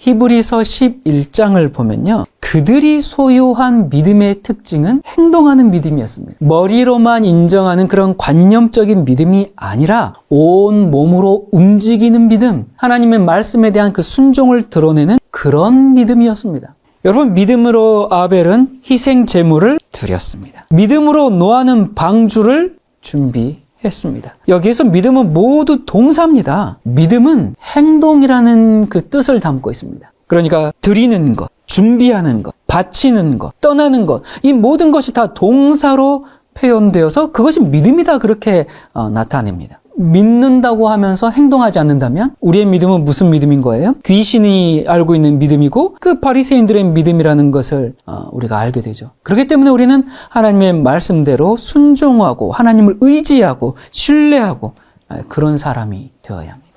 히브리서 11장을 보면요. 그들이 소유한 믿음의 특징은 행동하는 믿음이었습니다. 머리로만 인정하는 그런 관념적인 믿음이 아니라 온 몸으로 움직이는 믿음, 하나님의 말씀에 대한 그 순종을 드러내는 그런 믿음이었습니다. 여러분, 믿음으로 아벨은 희생 제물을 드렸습니다. 믿음으로 노아는 방주를 준비 했습니다. 여기에서 믿음은 모두 동사입니다. 믿음은 행동이라는 그 뜻을 담고 있습니다. 그러니까 드리는 것, 준비하는 것, 바치는 것, 떠나는 것, 이 모든 것이 다 동사로 표현되어서 그것이 믿음이다 그렇게 어, 나타냅니다. 믿는다고 하면서 행동하지 않는다면 우리의 믿음은 무슨 믿음인 거예요? 귀신이 알고 있는 믿음이고 그 바리새인들의 믿음이라는 것을 어, 우리가 알게 되죠. 그렇기 때문에 우리는 하나님의 말씀대로 순종하고 하나님을 의지하고 신뢰하고 어, 그런 사람이 되어야 합니다.